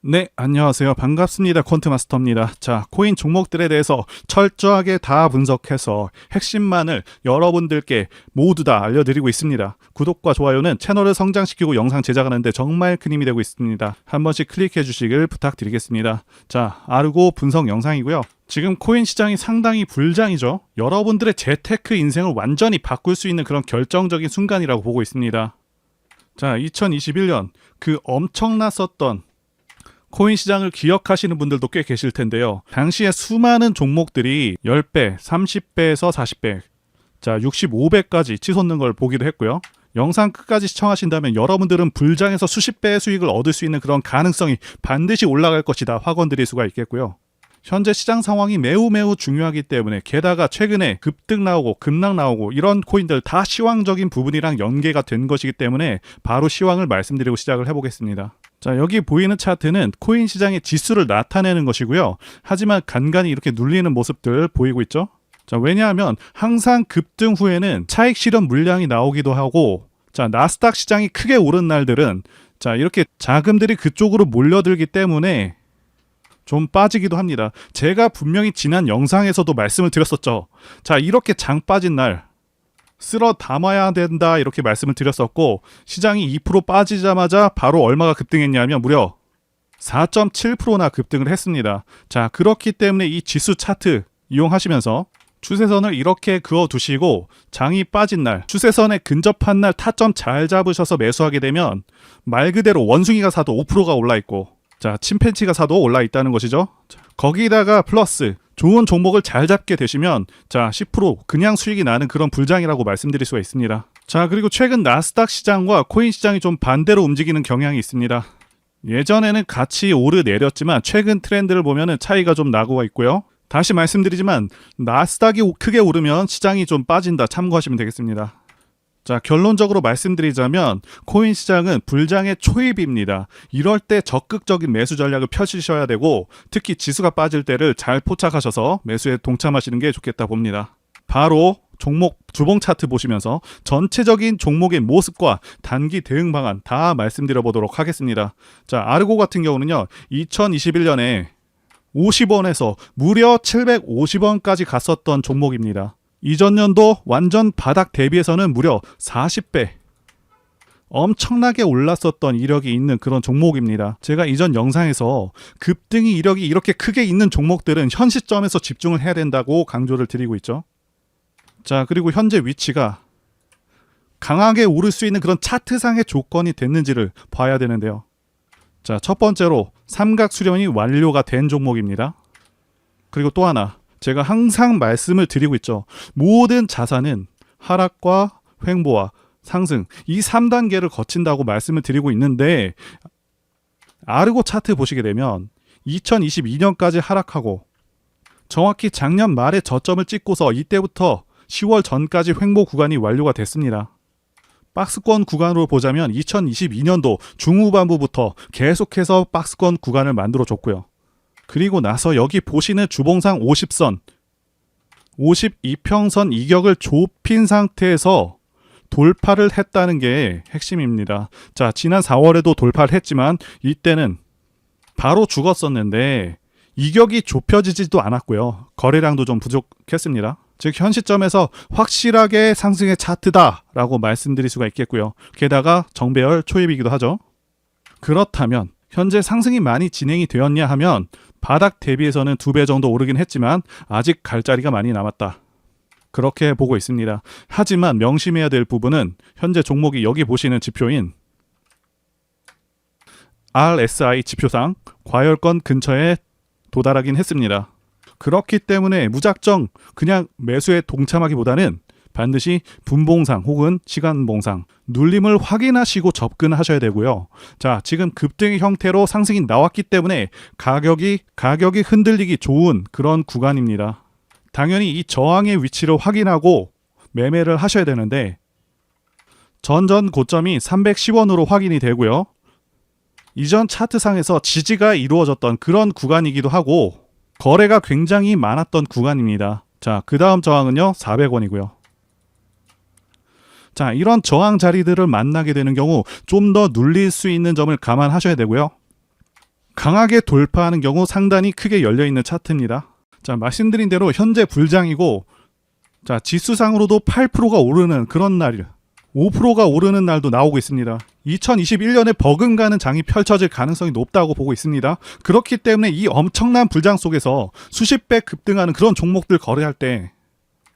네, 안녕하세요. 반갑습니다. 콘트마스터입니다. 자, 코인 종목들에 대해서 철저하게 다 분석해서 핵심만을 여러분들께 모두 다 알려드리고 있습니다. 구독과 좋아요는 채널을 성장시키고 영상 제작하는데 정말 큰 힘이 되고 있습니다. 한 번씩 클릭해 주시길 부탁드리겠습니다. 자, 아르고 분석 영상이고요. 지금 코인 시장이 상당히 불장이죠. 여러분들의 재테크 인생을 완전히 바꿀 수 있는 그런 결정적인 순간이라고 보고 있습니다. 자, 2021년 그 엄청났었던 코인 시장을 기억하시는 분들도 꽤 계실 텐데요. 당시에 수많은 종목들이 10배, 30배에서 40배, 자, 65배까지 치솟는 걸 보기도 했고요. 영상 끝까지 시청하신다면 여러분들은 불장에서 수십 배의 수익을 얻을 수 있는 그런 가능성이 반드시 올라갈 것이다 확언 드릴 수가 있겠고요. 현재 시장 상황이 매우 매우 중요하기 때문에 게다가 최근에 급등 나오고 급락 나오고 이런 코인들 다 시황적인 부분이랑 연계가 된 것이기 때문에 바로 시황을 말씀드리고 시작을 해보겠습니다. 자, 여기 보이는 차트는 코인 시장의 지수를 나타내는 것이고요. 하지만 간간히 이렇게 눌리는 모습들 보이고 있죠? 자, 왜냐하면 항상 급등 후에는 차익 실현 물량이 나오기도 하고 자, 나스닥 시장이 크게 오른 날들은 자, 이렇게 자금들이 그쪽으로 몰려들기 때문에 좀 빠지기도 합니다. 제가 분명히 지난 영상에서도 말씀을 드렸었죠. 자, 이렇게 장 빠진 날 쓸어 담아야 된다 이렇게 말씀을 드렸었고 시장이 2% 빠지자마자 바로 얼마가 급등했냐면 무려 4.7%나 급등을 했습니다. 자, 그렇기 때문에 이 지수 차트 이용하시면서 추세선을 이렇게 그어 두시고 장이 빠진 날, 추세선에 근접한 날 타점 잘 잡으셔서 매수하게 되면 말 그대로 원숭이가 사도 5%가 올라 있고 자, 침팬치가 사도 올라 있다는 것이죠. 자, 거기다가 플러스 좋은 종목을 잘 잡게 되시면 자, 10% 그냥 수익이 나는 그런 불장이라고 말씀드릴 수가 있습니다. 자, 그리고 최근 나스닥 시장과 코인 시장이 좀 반대로 움직이는 경향이 있습니다. 예전에는 같이 오르 내렸지만 최근 트렌드를 보면은 차이가 좀 나고 있고요. 다시 말씀드리지만 나스닥이 크게 오르면 시장이 좀 빠진다 참고하시면 되겠습니다. 자, 결론적으로 말씀드리자면 코인 시장은 불장의 초입입니다. 이럴 때 적극적인 매수 전략을 펼치셔야 되고 특히 지수가 빠질 때를 잘 포착하셔서 매수에 동참하시는 게 좋겠다 봅니다. 바로 종목 주봉 차트 보시면서 전체적인 종목의 모습과 단기 대응 방안 다 말씀드려 보도록 하겠습니다. 자, 아르고 같은 경우는요. 2021년에 50원에서 무려 750원까지 갔었던 종목입니다. 이전 연도 완전 바닥 대비해서는 무려 40배 엄청나게 올랐었던 이력이 있는 그런 종목입니다. 제가 이전 영상에서 급등이 이력이 이렇게 크게 있는 종목들은 현 시점에서 집중을 해야 된다고 강조를 드리고 있죠. 자, 그리고 현재 위치가 강하게 오를 수 있는 그런 차트상의 조건이 됐는지를 봐야 되는데요. 자, 첫 번째로 삼각 수렴이 완료가 된 종목입니다. 그리고 또 하나 제가 항상 말씀을 드리고 있죠. 모든 자산은 하락과 횡보와 상승 이 3단계를 거친다고 말씀을 드리고 있는데 아르고 차트 보시게 되면 2022년까지 하락하고 정확히 작년 말에 저점을 찍고서 이때부터 10월 전까지 횡보 구간이 완료가 됐습니다. 박스권 구간으로 보자면 2022년도 중후반부부터 계속해서 박스권 구간을 만들어 줬고요. 그리고 나서 여기 보시는 주봉상 50선 52평선 이격을 좁힌 상태에서 돌파를 했다는 게 핵심입니다. 자, 지난 4월에도 돌파를 했지만 이때는 바로 죽었었는데 이격이 좁혀지지도 않았고요. 거래량도 좀 부족했습니다. 즉 현 시점에서 확실하게 상승의 차트다라고 말씀드릴 수가 있겠고요. 게다가 정배열 초입이기도 하죠. 그렇다면 현재 상승이 많이 진행이 되었냐 하면 바닥 대비해서는 두 배 정도 오르긴 했지만 아직 갈 자리가 많이 남았다. 그렇게 보고 있습니다. 하지만 명심해야 될 부분은 현재 종목이 여기 보시는 지표인 RSI 지표상 과열권 근처에 도달하긴 했습니다. 그렇기 때문에 무작정 그냥 매수에 동참하기보다는 반드시 분봉상 혹은 시간봉상 눌림을 확인하시고 접근하셔야 되고요. 자, 지금 급등의 형태로 상승이 나왔기 때문에 가격이 가격이 흔들리기 좋은 그런 구간입니다. 당연히 이 저항의 위치를 확인하고 매매를 하셔야 되는데 전전 고점이 310원으로 확인이 되고요. 이전 차트상에서 지지가 이루어졌던 그런 구간이기도 하고 거래가 굉장히 많았던 구간입니다. 자, 그 다음 저항은요, 400원이고요. 자, 이런 저항 자리들을 만나게 되는 경우 좀 더 눌릴 수 있는 점을 감안하셔야 되고요. 강하게 돌파하는 경우 상단이 크게 열려 있는 차트입니다. 자, 말씀드린 대로 현재 불장이고 자, 지수상으로도 8%가 오르는 그런 날 5%가 오르는 날도 나오고 있습니다. 2021년에 버금가는 장이 펼쳐질 가능성이 높다고 보고 있습니다. 그렇기 때문에 이 엄청난 불장 속에서 수십 배 급등하는 그런 종목들 거래할 때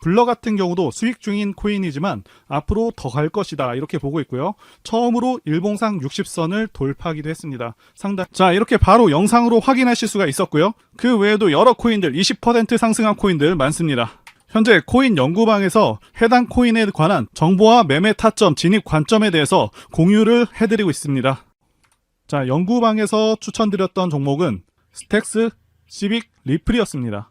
블러 같은 경우도 수익 중인 코인이지만 앞으로 더 갈 것이다. 이렇게 보고 있고요. 처음으로 일봉상 60선을 돌파하기도 했습니다. 상당. 자, 이렇게 바로 영상으로 확인하실 수가 있었고요. 그 외에도 여러 코인들, 20% 상승한 코인들 많습니다. 현재 코인 연구방에서 해당 코인에 관한 정보와 매매 타점, 진입 관점에 대해서 공유를 해드리고 있습니다. 자, 연구방에서 추천드렸던 종목은 스택스, 시빅, 리플이었습니다.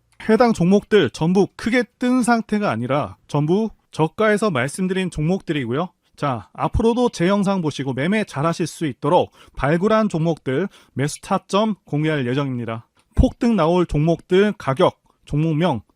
해당 종목들 전부 크게 뜬 상태가 아니라 전부 저가에서 말씀드린 종목들이고요. 자, 앞으로도 제 영상 보시고 매매 잘 하실 수 있도록 발굴한 종목들 매수 타점 공개할 예정입니다. 폭등 나올 종목들 가격, 종목명